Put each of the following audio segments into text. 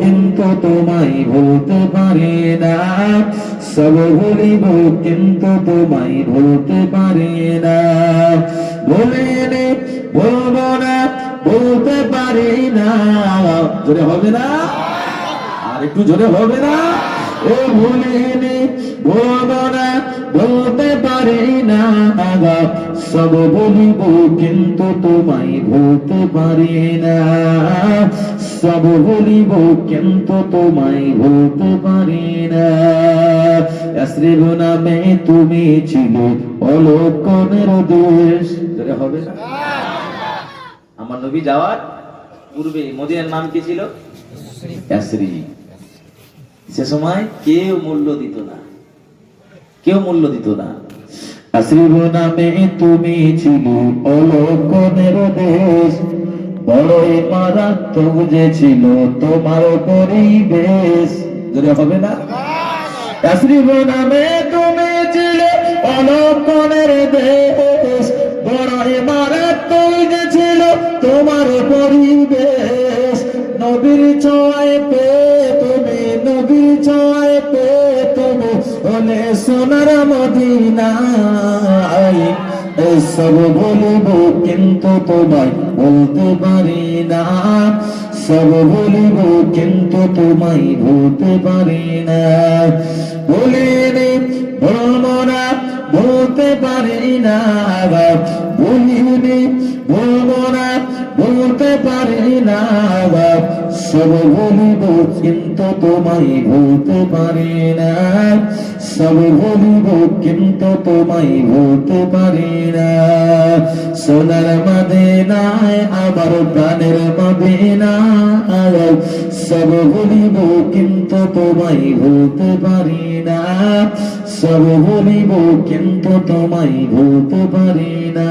কিন্তু তোমায় ভুলতে পারি না। সব ভুলিব কিন্তু তোমায় ভুলতে পারি না। ভুলিনি বলব না, বলতে পারি না। জোরে হবে না? আর একটু জোরে হবে না? ও ভুলিনি বলব না, বলতে পারি না। সব বলিব কিন্তু তোমায় ভুলতে পারি না। সব বলিব কিন্তু তোমায় ভুলতে পারি না। শ্রীব নামে তুমি ছিল অলক্ষণের দেশ। হবে? আমার নবী যাওয়ার পূর্বে মদিনার নাম কি ছিল? সে সময় কেউ মূল্য দিত না। কেউ মূল্য দিত না। আশ্রিব নামে তুমি ছিল অলক্ষণের দেশ। বড়ই মারাত্মক যে ছিল, তোমার পরিবেশ যদি হবে না? নামে তুমি দেশ। বড়ই মারাত্মক তোমার পরিবেশ নবীর ছোঁয়ায় পে তুমি, নবীর ছোঁয়ায় পে তুমি হলে সোনার মদিনায়। সব বলিব কিন্তু তোমায় বলতে পারি না। সব বলিব কিন্তু তোমায় বলতে পারি না। বলিনি বলব না বলতে পারি না। বলিনি বলব না বলতে পারি না সব বলিব কিন্তু তোমায় বলতে পারি না। সব বলিব কিন্তু তোমায় বলতে পারি না। সোনার মদিনায় আবার প্রাণের মদিনায় সব বলিব কিন্তু তোমায় বলতে পারি না। সব বলিব কিন্তু তোমায় বলতে পারি না।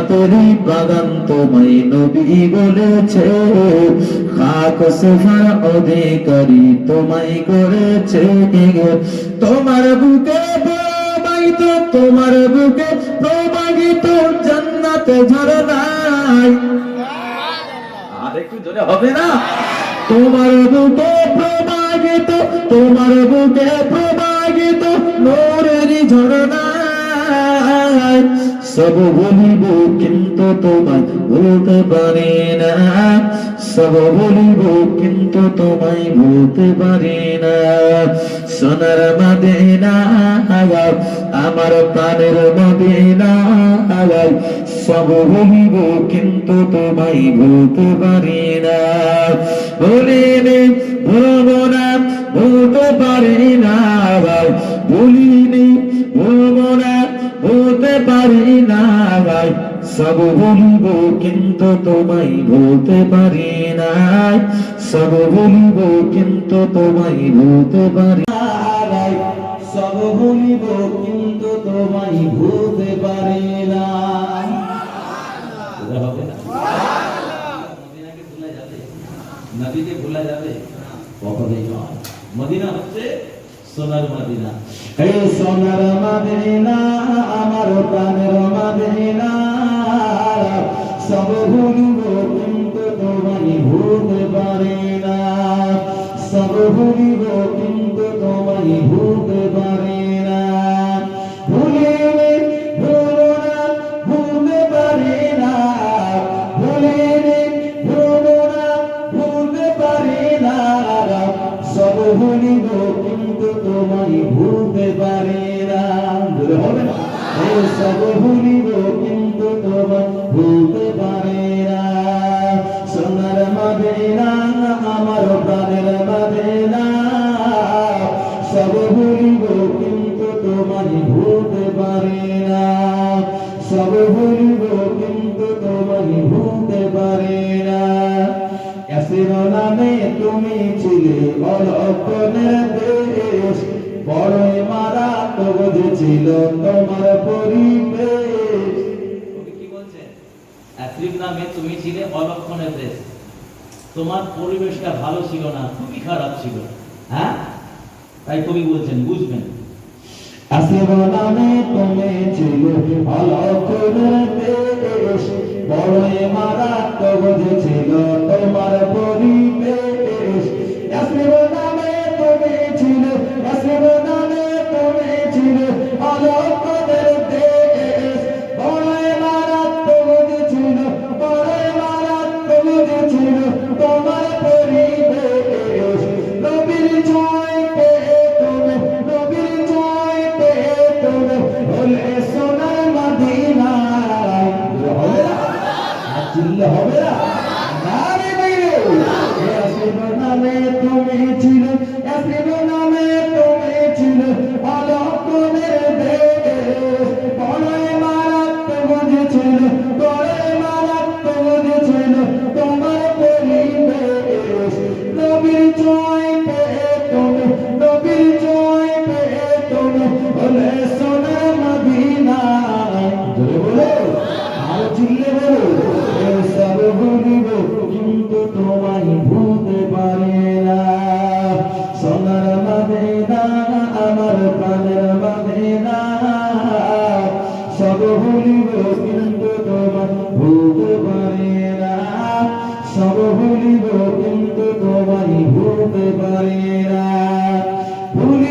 জান্নাতের বাগান তোমায় নবী বলেছে। খাক সে ভরা অধিকারী তোমায় করেছে। তোমার বুকে প্রবাহিত তোমার বুকে প্রবাহিত জান্নাতে ঝরনাই আর একটু জোরে হবে না? তোমার বুকে প্রবাহিত তোমার বুকে প্রবাহিত নোরের ঝরনাই সব বলিব, কিন্তু তোমায় বলতে পারি না। সব বলিব, কিন্তু তোমায় বলতে পারি না। সোনার মদিনা আমার প্রাণের মদিনা সব বলিব, কিন্তু তোমায় বলতে পারি না। বলিনি বলব না, বলতে পারি সব বলিব, কিন্তু তোমায় বলতে পারি না সব বলিব, কিন্তু তোমায় বলতে পারি সব বলিব, কিন্তু তোমায় বলতে পারি মদিনা হচ্ছে সোনার মদিনা। সোনার মদিনা, আমার দেশ। মারা ছিল তোমার পরিবেশ। কি বলছেন অ্যাথলিট নামে তুমি ছিলে অলক্ষণের দেশ। তোমার পরিবেশটা ভালো ছিল না খুবই খারাপ ছিল। হ্যাঁ? তাই কবি বলছেন বুঝবেন। আসিব নামে তুমি ছিল অলক্ষণের দেশ। বড়ই মারা ছিল তোমার পরিবেশ।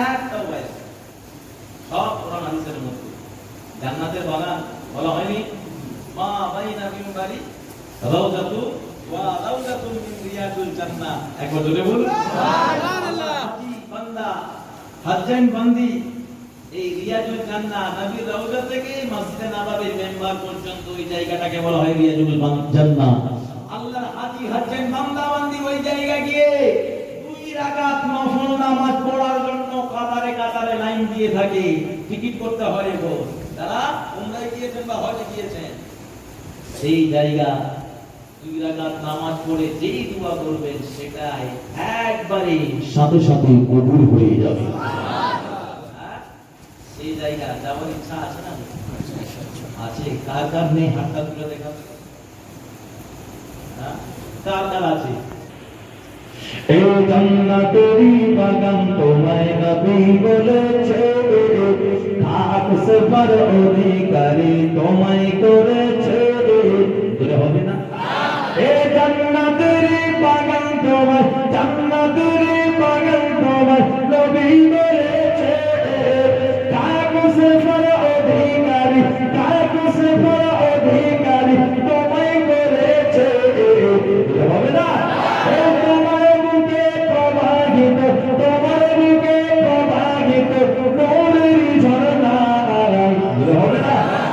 একটাও পাই সব কোরআন হাদিসের মধ্যে। জান্নাতের বাগান বলা হয়নি। মা বাইনা মিম্বারি রাউজাতু ওয়া রাউজাতুন মিন রিয়াদুল জান্নাহ। একবার জোরে বলুন। সুবহানাল্লাহ। বান্দা? হাজ্জাইন বান্দি। এই রিয়াজুল জান্নাহ নবীর রওজা থেকে মসজিদে নববীর মেম্বার পর্যন্ত ওই জায়গাটাকে বলা হয় রিয়াজুল জান্নাহ আল্লাহর হাজি হাজ্জাইন বান্দা বান্দি ওই জায়গা গিয়ে দুই রাকাত নফল নামাজ পড়ার জন্য কাতারে দিয়ে থাকে, টিকিট করতে হয় তারা উমরায় গিয়েছেন বা হজে গিয়েছেন? সেই জায়গা, দুই রাকাত নামাজ পড়ে যেই দোয়া করবেন, সেটাই একবারে সাথে সাথে কবুল হয়ে যাবে। হ্যাঁ? সেই জায়গা, যাওয়ার ইচ্ছা আছে না? আছে। কার কার নেই? হাতটা তুলে হ্যাঁ? কার কার আছে? এই অধিকারী তোমায় করেছে